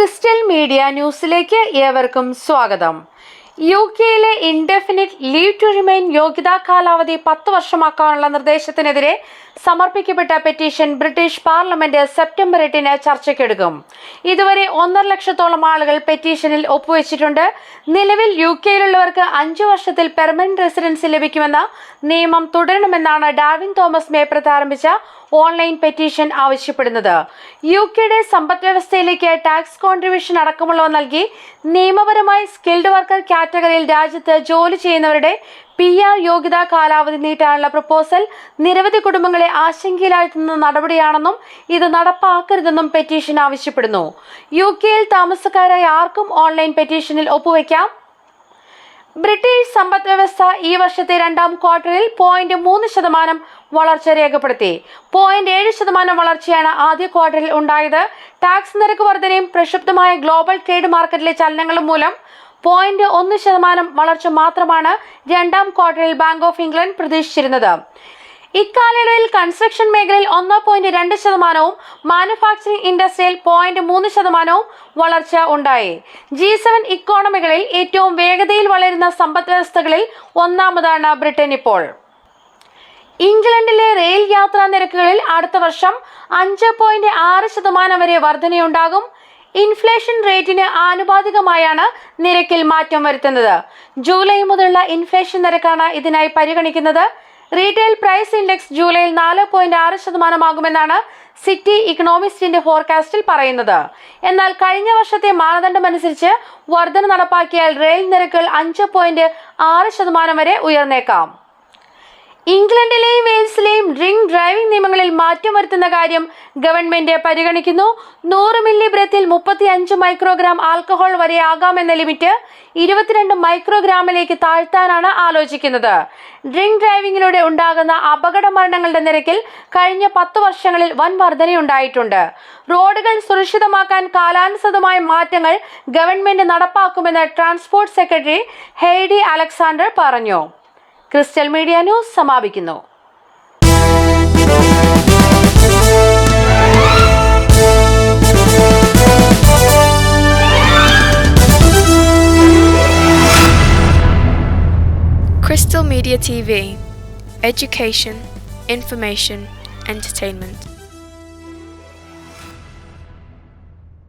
Crystal media ന്യൂസിലേക്ക് ഏവർക്കും സ്വാഗതം. യു കെയിലെ ഇൻഡെഫിനിറ്റ് ലീവ് ടു റിമൈൻ യോഗ്യതാ കാലാവധി പത്ത് വർഷമാക്കാനുള്ള നിർദ്ദേശത്തിനെതിരെ സമർപ്പിക്കപ്പെട്ട പെറ്റീഷൻ ബ്രിട്ടീഷ് പാർലമെന്റ് സെപ്റ്റംബർ എട്ടിന് ചർച്ചയ്ക്കെടുക്കും. ഇതുവരെ ഒന്നര ലക്ഷത്തോളം ആളുകൾ പെറ്റീഷനിൽ ഒപ്പുവെച്ചിട്ടുണ്ട്. നിലവിൽ യു കെയിലുള്ളവർക്ക് അഞ്ചു വർഷത്തിൽ പെർമനന്റ് റെസിഡൻസി ലഭിക്കുമെന്ന നിയമം തുടരണമെന്നാണ് ഡാവിൻ തോമസ് മേ പ്രാരംഭിച്ച ഓൺലൈൻ പെറ്റീഷൻ ആവശ്യപ്പെടുന്നത്. യു കെയുടെ സമ്പദ് വ്യവസ്ഥയിലേക്ക് ടാക്സ് കോൺട്രിബ്യൂഷൻ അടക്കമുള്ളവ നൽകി നിയമപരമായി സ്കിൽഡ് വർക്കർ കാറ്റഗറിയിൽ രാജ്യത്ത് ജോലി ചെയ്യുന്നവരുടെ പി ആർ യോഗ്യതാ കാലാവധി നീട്ടാനുള്ള പ്രപ്പോസൽ നിരവധി കുടുംബങ്ങളെ ആശങ്കയിലാഴ്ത്തുന്ന നടപടിയാണെന്നും ഇത് നടപ്പാക്കരുതെന്നും പെറ്റീഷൻ ആവശ്യപ്പെടുന്നു. യു കെയിൽ താമസക്കാരായ ആർക്കും ഓൺലൈൻ പെറ്റീഷനിൽ ഒപ്പുവെക്കാം. ബ്രിട്ടീഷ് സമ്പദ് വ്യവസ്ഥ ഈ വർഷത്തെ രണ്ടാം ക്വാർട്ടറിൽ പോയിന്റ് മൂന്ന് ശതമാനം വളർച്ച രേഖപ്പെടുത്തി. പോയിന്റ് ഏഴ് ശതമാനം വളർച്ചയാണ് ആദ്യ ക്വാർട്ടറിൽ ഉണ്ടായത്. ടാക്സ് നിരക്ക് വർധനയും പ്രക്ഷുബ്ധമായ ഗ്ലോബൽ ട്രേഡ് മാർക്കറ്റിലെ ചലനങ്ങളും മൂലം പോയിന്റ് ഒന്ന് ശതമാനം വളർച്ച മാത്രമാണ് രണ്ടാം ക്വാർട്ടറിൽ ബാങ്ക് ഓഫ് ഇംഗ്ലണ്ട് പ്രതീക്ഷിച്ചിരുന്നത്. ഇക്കാലയളവിൽ കൺസ്ട്രക്ഷൻ മേഖലയിൽ ഒന്ന് പോയിന്റ് രണ്ട് ശതമാനവും മാനുഫാക്ചറിംഗ് ഇൻഡസ്ട്രിയിൽ പോയിന്റ് മൂന്ന് ശതമാനവും വളർച്ച ഉണ്ടായി. ജി സെവൻ ഇക്കോണമികളിൽ ഏറ്റവും വേഗതയിൽ വളരുന്ന സമ്പദ് വ്യവസ്ഥകളിൽ ഒന്നാമതാണ് ബ്രിട്ടൻ ഇപ്പോൾ. ഇംഗ്ലണ്ടിലെ റെയിൽ യാത്രാ നിരക്കുകളിൽ അടുത്ത വർഷം അഞ്ച് പോയിന്റ് ആറ് ശതമാനം വരെ വർധനയുണ്ടാകും. ഇൻഫ്ലേഷൻ റേറ്റിന് ആനുപാതികമായാണ് നിരക്കിൽ മാറ്റം വരുത്തുന്നത്. ജൂലൈ മുതലുള്ള ഇൻഫ്ലേഷൻ നിരക്കാണ് ഇതിനായി പരിഗണിക്കുന്നത്. റീറ്റെയിൽ പ്രൈസ് ഇൻഡെക്സ് ജൂലൈയിൽ നാല് പോയിന്റ് ആറ് ശതമാനമാകുമെന്നാണ് സിറ്റി ഇക്കണോമിസ്റ്റിന്റെ ഫോർകാസ്റ്റിൽ പറയുന്നത്. എന്നാൽ കഴിഞ്ഞ വർഷത്തെ മാനദണ്ഡം അനുസരിച്ച് വർധന നടപ്പാക്കിയാൽ റെയിൽ നിരക്കുകൾ അഞ്ച് പോയിന്റ് ആറ് ശതമാനം വരെ ഉയർന്നേക്കാം. ഇംഗ്ലണ്ടിലെയും വെയിൽസിലെയും ഡ്രിങ്ക് ഡ്രൈവിംഗ് മാറ്റം വരുത്തുന്ന കാര്യം ഗവൺമെന്റ് പരിഗണിക്കുന്നു. നൂറ് മില്ലി ബ്രത്തിൽ മുപ്പത്തി അഞ്ച് മൈക്രോഗ്രാം ആൽക്കഹോൾ വരെ ആകാമെന്ന ലിമിറ്റ് ഇരുപത്തിരണ്ട് മൈക്രോഗ്രാമിലേക്ക് താഴ്ത്താനാണ് ആലോചിക്കുന്നത്. ഡ്രിങ്ക് ഡ്രൈവിംഗിലൂടെ ഉണ്ടാകുന്ന അപകട മരണങ്ങളുടെ നിരക്കിൽ കഴിഞ്ഞ പത്ത് വർഷങ്ങളിൽ വൻ വർധനയുണ്ടായിട്ടുണ്ട്. റോഡുകൾ സുരക്ഷിതമാക്കാൻ കാലാനുസൃതമായ മാറ്റങ്ങൾ ഗവൺമെന്റ് നടപ്പാക്കുമെന്ന് ട്രാൻസ്പോർട്ട് സെക്രട്ടറി ഹെയ്ഡി അലക്സാണ്ടർ പറഞ്ഞു. ക്രിസ്റ്റൽ മീഡിയ ന്യൂസ് സമാപിക്കുന്നു. Crystal Media TV Education, Information, Entertainment.